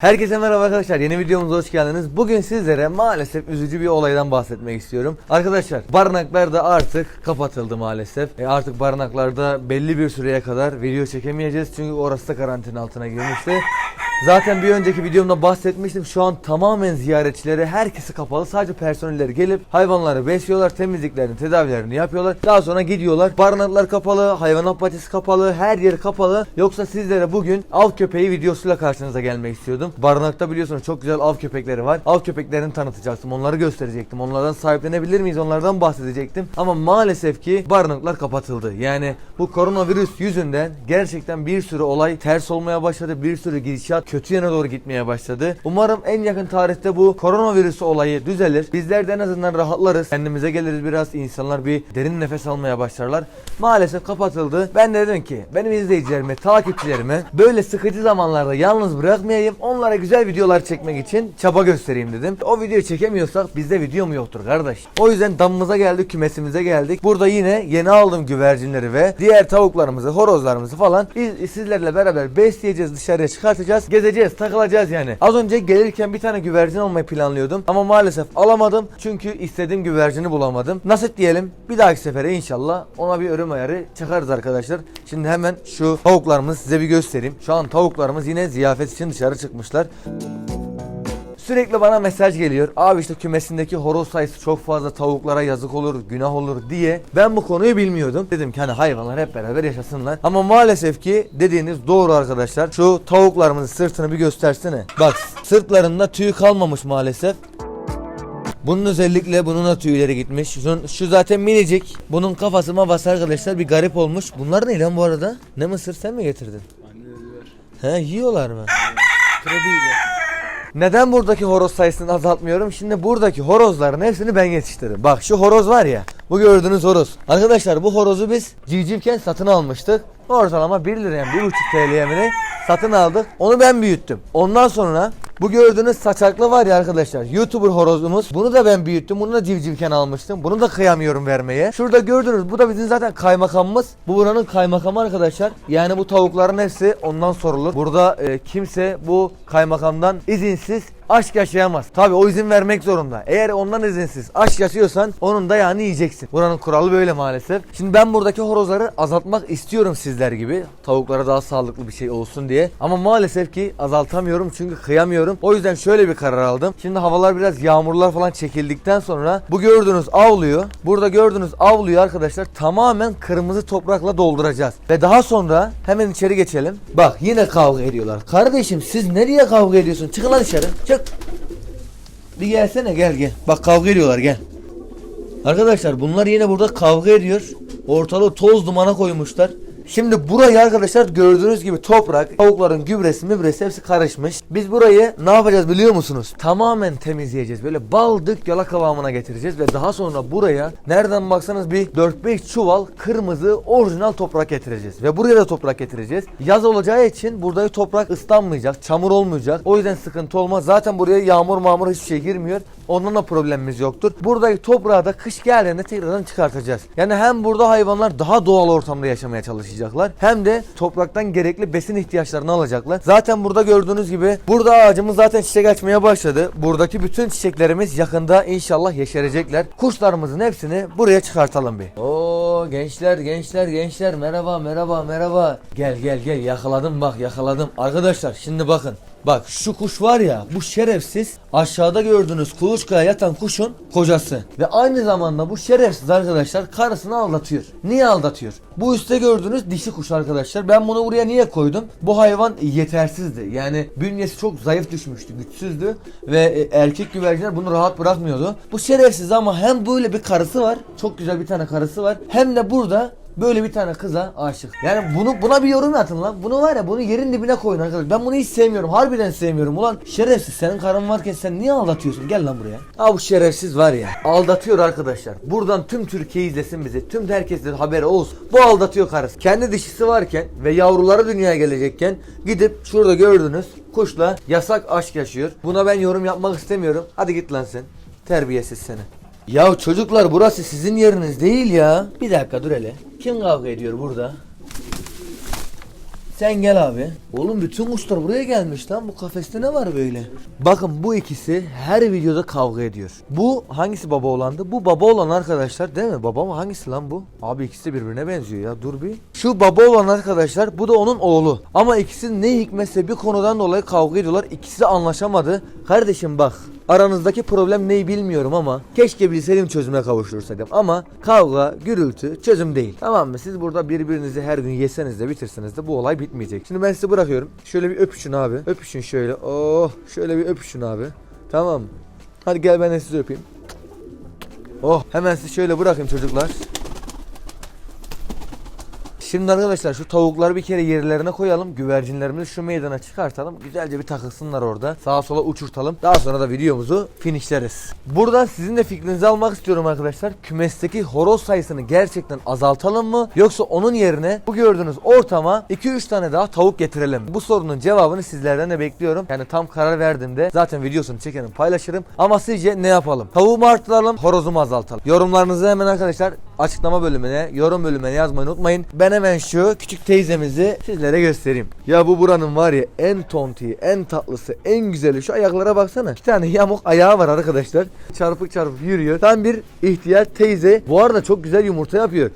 Herkese merhaba arkadaşlar. Yeni videomuza hoş geldiniz. Bugün sizlere maalesef üzücü bir olaydan bahsetmek istiyorum. Arkadaşlar barınaklar da artık kapatıldı maalesef. E artık barınaklarda belli bir süreye kadar video çekemeyeceğiz. Çünkü orası da karantina altına girmişti. Zaten bir önceki videomda bahsetmiştim. Şu an tamamen ziyaretçilere herkesi kapalı. Sadece personelleri gelip hayvanları besliyorlar. Temizliklerini, tedavilerini yapıyorlar. Daha sonra gidiyorlar. Barınaklar kapalı, hayvanat bahçesi kapalı, her yer kapalı. Yoksa sizlere bugün av köpeği videosuyla karşınıza gelmek istiyordum. Barınakta biliyorsunuz çok güzel av köpekleri var. Av köpeklerini tanıtacaktım. Onları gösterecektim. Onlardan sahiplenebilir miyiz? Onlardan bahsedecektim. Ama maalesef ki barınaklar kapatıldı. Yani bu koronavirüs yüzünden gerçekten bir sürü olay ters olmaya başladı. Bir sürü gidişat kötü yöne doğru gitmeye başladı. Umarım en yakın tarihte bu koronavirüs olayı düzelir. Bizler de en azından rahatlarız. Kendimize geliriz biraz. insanlar bir derin nefes almaya başlarlar. Maalesef kapatıldı. Ben de dedim ki benim izleyicilerimi, takipçilerimi böyle sıkıcı zamanlarda yalnız bırakmayayım. Onlara güzel videolar çekmek için çaba göstereyim dedim. O videoyu çekemiyorsak bizde video mu yoktur kardeş? O yüzden damımıza geldik, kümesimize geldik. Burada yine yeni aldığım güvercinleri ve diğer tavuklarımızı, horozlarımızı falan biz sizlerle beraber besleyeceğiz, dışarıya çıkartacağız, gezeceğiz, takılacağız yani. Az önce gelirken bir tane güvercin almayı planlıyordum ama maalesef alamadım çünkü istediğim güvercini bulamadım. Nasip diyelim bir dahaki sefere inşallah ona bir örüm ayarı çakarız arkadaşlar. Şimdi hemen şu tavuklarımızı size bir göstereyim. Şu an tavuklarımız yine ziyafet için dışarı çıkmışlar. Sürekli bana mesaj geliyor. Abi işte kümesindeki horoz sayısı çok fazla tavuklara yazık olur, günah olur diye. Ben bu konuyu bilmiyordum. Dedim ki hani hayvanlar hep beraber yaşasınlar. Ama maalesef ki dediğiniz doğru arkadaşlar. Şu tavuklarımızın sırtını bir göstersene. Bak sırtlarında tüy kalmamış maalesef. Bunun özellikle bunun da tüyleri gitmiş. Şu, şu zaten minicik. Bunun kafası mavası arkadaşlar bir garip olmuş. Bunlar ne lan bu arada? Ne mısır sen mi getirdin? Anne ver. He yiyorlar mı? Krediyle. Neden buradaki horoz sayısını azaltmıyorum? Şimdi buradaki horozların hepsini ben yetiştiririm. Bak şu horoz var ya. Bu gördüğünüz horoz. Arkadaşlar bu horozu biz civcivken satın almıştık. Ortalama 1 liraya 1,5 TL'ye satın aldık. Onu ben büyüttüm. Ondan sonra bu gördüğünüz saçaklı var ya arkadaşlar. YouTuber horozumuz. Bunu da ben büyüttüm. Bunu da civcivken almıştım. Bunu da kıyamıyorum vermeye. Şurada gördünüz. Bu da bizim zaten kaymakamımız. Bu buranın kaymakamı arkadaşlar. Yani bu tavukların hepsi ondan sorulur. Burada e, kimse bu kaymakamdan izinsiz aşk yaşayamaz. Tabi o izin vermek zorunda. Eğer ondan izinsiz aşk yaşıyorsan onun dayağını yiyeceksin. Buranın kuralı böyle maalesef. Şimdi ben buradaki horozları azaltmak istiyorum sizler gibi. Tavuklara daha sağlıklı bir şey olsun diye. Ama maalesef ki azaltamıyorum çünkü kıyamıyorum. O yüzden şöyle bir karar aldım. Şimdi havalar biraz yağmurlar falan çekildikten sonra bu gördüğünüz avluyu, burada gördüğünüz avluyu arkadaşlar tamamen kırmızı toprakla dolduracağız. Ve daha sonra hemen içeri geçelim. Bak yine kavga ediyorlar. Kardeşim siz nereye kavga ediyorsun? Çıkın lan dışarı. Çık. Bir gelsene gel gel. Bak kavga ediyorlar gel. Arkadaşlar bunlar yine burada kavga ediyor. Ortalığı toz dumana koymuşlar. Şimdi burayı arkadaşlar gördüğünüz gibi toprak, tavukların gübresi, mübresi hepsi karışmış. Biz burayı ne yapacağız biliyor musunuz? Tamamen temizleyeceğiz. Böyle baldık yala kıvamına getireceğiz ve daha sonra buraya nereden baksanız bir 4-5 çuval kırmızı orijinal toprak getireceğiz. Ve buraya da toprak getireceğiz. Yaz olacağı için buradaki toprak ıslanmayacak, çamur olmayacak. O yüzden sıkıntı olmaz. Zaten buraya yağmur mağmur hiçbir şey girmiyor. Ondan da problemimiz yoktur. Buradaki toprağı da kış geldiğinde tekrardan çıkartacağız. Yani hem burada hayvanlar daha doğal ortamda yaşamaya çalışacaklar. Hem de topraktan gerekli besin ihtiyaçlarını alacaklar. Zaten burada gördüğünüz gibi burada ağacımız zaten çiçek açmaya başladı. Buradaki bütün çiçeklerimiz yakında inşallah yeşerecekler. Kuşlarımızın hepsini buraya çıkartalım bir. Oo gençler gençler gençler merhaba merhaba merhaba. Gel gel gel yakaladım bak yakaladım. Arkadaşlar şimdi bakın. Bak şu kuş var ya bu şerefsiz aşağıda gördüğünüz kuluçkaya yatan kuşun kocası. Ve aynı zamanda bu şerefsiz arkadaşlar karısını aldatıyor. Niye aldatıyor? Bu üstte gördüğünüz dişi kuş arkadaşlar. Ben bunu buraya niye koydum? Bu hayvan yetersizdi. Yani bünyesi çok zayıf düşmüştü, güçsüzdü. Ve e, erkek güvercinler bunu rahat bırakmıyordu. Bu şerefsiz ama hem böyle bir karısı var. Çok güzel bir tane karısı var. Hem de burada Böyle bir tane kıza aşık. Yani bunu buna bir yorum atın lan. Bunu var ya bunu yerin dibine koyun arkadaşlar. Ben bunu hiç sevmiyorum. Harbiden sevmiyorum. Ulan şerefsiz senin karın varken sen niye aldatıyorsun? Gel lan buraya. Ha bu şerefsiz var ya. Aldatıyor arkadaşlar. Buradan tüm Türkiye izlesin bizi. Tüm herkesin haberi olsun. Bu aldatıyor karısı. Kendi dişisi varken ve yavruları dünyaya gelecekken gidip şurada gördünüz kuşla yasak aşk yaşıyor. Buna ben yorum yapmak istemiyorum. Hadi git lan sen. Terbiyesiz seni. Ya çocuklar burası sizin yeriniz değil ya. Bir dakika dur hele. Kim kavga ediyor burada? Sen gel abi. Oğlum bütün kuşlar buraya gelmiş lan. Bu kafeste ne var böyle? Bakın bu ikisi her videoda kavga ediyor. Bu hangisi baba olandı? Bu baba olan arkadaşlar değil mi? Baba mı? Hangisi lan bu? Abi ikisi birbirine benziyor ya. Dur bir. Şu baba olan arkadaşlar bu da onun oğlu. Ama ikisi ne hikmetse bir konudan dolayı kavga ediyorlar. İkisi anlaşamadı. Kardeşim bak. Aranızdaki problem neyi bilmiyorum ama keşke bilseydim çözüme kavuştursaydım. Ama kavga, gürültü çözüm değil. Tamam mı? Siz burada birbirinizi her gün yeseniz de bitirseniz de bu olay bitmeyecek. Şimdi ben sizi bırakıyorum. Şöyle bir öpüşün abi. Öpüşün şöyle. Oh şöyle bir öpüşün abi. Tamam. Hadi gel ben de sizi öpeyim. Oh hemen sizi şöyle bırakayım çocuklar. Şimdi arkadaşlar şu tavukları bir kere yerlerine koyalım. Güvercinlerimizi şu meydana çıkartalım. Güzelce bir takılsınlar orada. Sağa sola uçurtalım. Daha sonra da videomuzu finishleriz. Buradan sizin de fikrinizi almak istiyorum arkadaşlar. Kümesteki horoz sayısını gerçekten azaltalım mı? Yoksa onun yerine bu gördüğünüz ortama 2-3 tane daha tavuk getirelim? Bu sorunun cevabını sizlerden de bekliyorum. Yani tam karar verdiğimde zaten videosunu çekerim paylaşırım. Ama sizce ne yapalım? Tavuğu mu arttıralım, horozu mu azaltalım? Yorumlarınızı hemen arkadaşlar açıklama bölümüne, yorum bölümüne yazmayı unutmayın. Ben hemen şu küçük teyzemizi sizlere göstereyim. Ya bu buranın var ya en tontiği, en tatlısı, en güzeli. Şu ayaklara baksana. İki tane yamuk ayağı var arkadaşlar. Çarpık çarpık yürüyor. Tam bir ihtiyar teyze. Bu arada çok güzel yumurta yapıyor.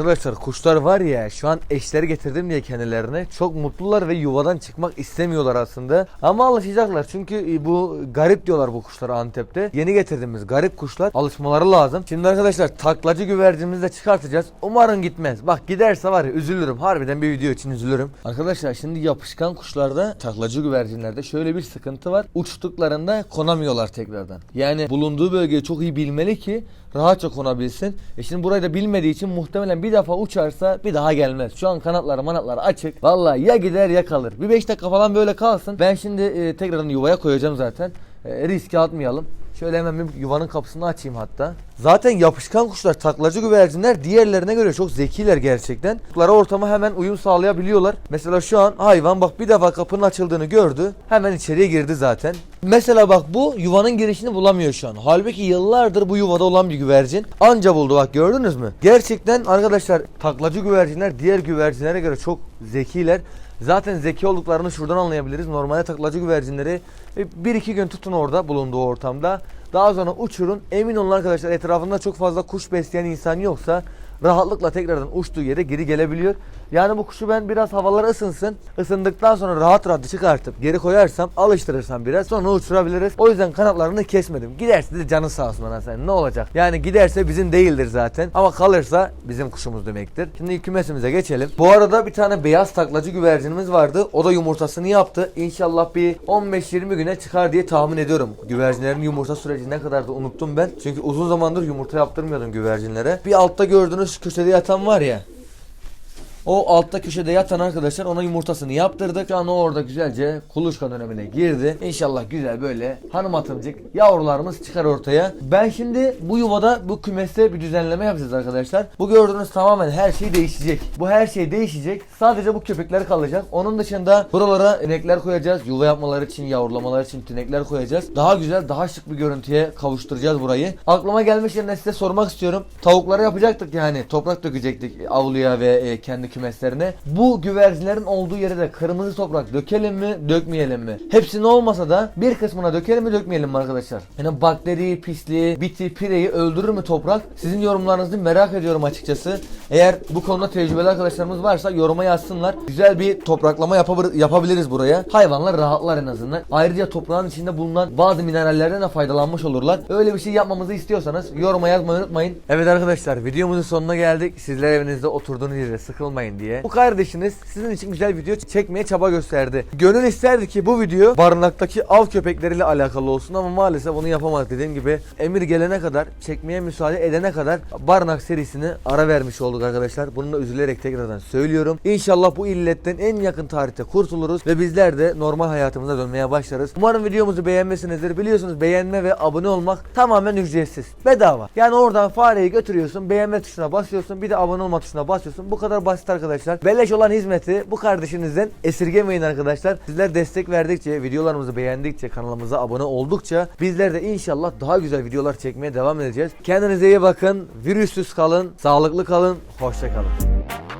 Arkadaşlar kuşlar var ya şu an eşleri getirdim diye kendilerine çok mutlular ve yuvadan çıkmak istemiyorlar aslında. Ama alışacaklar çünkü e, bu garip diyorlar bu kuşlara Antep'te. Yeni getirdiğimiz garip kuşlar alışmaları lazım. Şimdi arkadaşlar taklacı güvercinimizi de çıkartacağız. Umarım gitmez. Bak giderse var ya üzülürüm. Harbiden bir video için üzülürüm. Arkadaşlar şimdi yapışkan kuşlarda taklacı güvercinlerde şöyle bir sıkıntı var. Uçtuklarında konamıyorlar tekrardan. Yani bulunduğu bölgeyi çok iyi bilmeli ki rahatça konabilsin. E şimdi burayı da bilmediği için muhtemelen bir defa uçarsa bir daha gelmez. Şu an kanatları manatları açık. Vallahi ya gider ya kalır. Bir 5 dakika falan böyle kalsın. Ben şimdi e, tekrardan yuvaya koyacağım zaten. E, riske atmayalım. Şöyle hemen bir yuvanın kapısını açayım hatta. Zaten yapışkan kuşlar, taklacı güvercinler diğerlerine göre çok zekiler gerçekten. Kuşlara ortama hemen uyum sağlayabiliyorlar. Mesela şu an hayvan bak bir defa kapının açıldığını gördü. Hemen içeriye girdi zaten. Mesela bak bu yuvanın girişini bulamıyor şu an. Halbuki yıllardır bu yuvada olan bir güvercin. Anca buldu bak gördünüz mü? Gerçekten arkadaşlar taklacı güvercinler diğer güvercinlere göre çok zekiler. Zaten zeki olduklarını şuradan anlayabiliriz. Normalde taklacı güvercinleri bir iki gün tutun orada bulunduğu ortamda. Daha sonra uçurun. Emin olun arkadaşlar etrafında çok fazla kuş besleyen insan yoksa rahatlıkla tekrardan uçtuğu yere geri gelebiliyor. Yani bu kuşu ben biraz havalar ısınsın. Isındıktan sonra rahat rahat çıkartıp geri koyarsam alıştırırsam biraz sonra uçurabiliriz. O yüzden kanatlarını kesmedim. Giderse de canı sağ olsun sen ne olacak? Yani giderse bizim değildir zaten. Ama kalırsa bizim kuşumuz demektir. Şimdi kümesimize geçelim. Bu arada bir tane beyaz taklacı güvercinimiz vardı. O da yumurtasını yaptı. İnşallah bir 15-20 güne çıkar diye tahmin ediyorum. Güvercinlerin yumurta süreci ne kadar da unuttum ben. Çünkü uzun zamandır yumurta yaptırmıyordum güvercinlere. Bir altta gördüğünüz köşede yatan var ya. O altta köşede yatan arkadaşlar ona yumurtasını yaptırdık. Şu an o orada güzelce kuluçka dönemine girdi. İnşallah güzel böyle hanım atımcık yavrularımız çıkar ortaya. Ben şimdi bu yuvada bu kümeste bir düzenleme yapacağız arkadaşlar. Bu gördüğünüz tamamen her şey değişecek. Bu her şey değişecek. Sadece bu köpekler kalacak. Onun dışında buralara inekler koyacağız. Yuva yapmaları için, yavrulamaları için tünekler koyacağız. Daha güzel, daha şık bir görüntüye kavuşturacağız burayı. Aklıma gelmiş yerine size sormak istiyorum. Tavuklara yapacaktık yani. Toprak dökecektik avluya ve e, kendi kümeslerine. Bu güvercinlerin olduğu yere de kırmızı toprak dökelim mi, dökmeyelim mi? Hepsini olmasa da bir kısmına dökelim mi, dökmeyelim mi arkadaşlar? Yani bakteri, pisliği, biti, pireyi öldürür mü toprak? Sizin yorumlarınızı merak ediyorum açıkçası. Eğer bu konuda tecrübeli arkadaşlarımız varsa yoruma yazsınlar. Güzel bir topraklama yapabilir, yapabiliriz buraya. Hayvanlar rahatlar en azından. Ayrıca toprağın içinde bulunan bazı minerallerden de faydalanmış olurlar. Öyle bir şey yapmamızı istiyorsanız yoruma yazmayı unutmayın. Evet arkadaşlar videomuzun sonuna geldik. Sizler evinizde oturduğunuz yere sıkılmayın diye. Bu kardeşiniz sizin için güzel video çekmeye çaba gösterdi. Gönül isterdi ki bu video barınaktaki av köpekleriyle alakalı olsun ama maalesef onu yapamadık dediğim gibi. Emir gelene kadar çekmeye müsaade edene kadar barınak serisini ara vermiş olduk arkadaşlar. Bunu da üzülerek tekrardan söylüyorum. İnşallah bu illetten en yakın tarihte kurtuluruz ve bizler de normal hayatımıza dönmeye başlarız. Umarım videomuzu beğenmesinizdir. Biliyorsunuz beğenme ve abone olmak tamamen ücretsiz. Bedava. Yani oradan fareyi götürüyorsun, beğenme tuşuna basıyorsun, bir de abone olma tuşuna basıyorsun. Bu kadar basit arkadaşlar. Beleş olan hizmeti bu kardeşinizden esirgemeyin arkadaşlar. Sizler destek verdikçe, videolarımızı beğendikçe, kanalımıza abone oldukça bizler de inşallah daha güzel videolar çekmeye devam edeceğiz. Kendinize iyi bakın. Virüsüz kalın, sağlıklı kalın, hoşça kalın.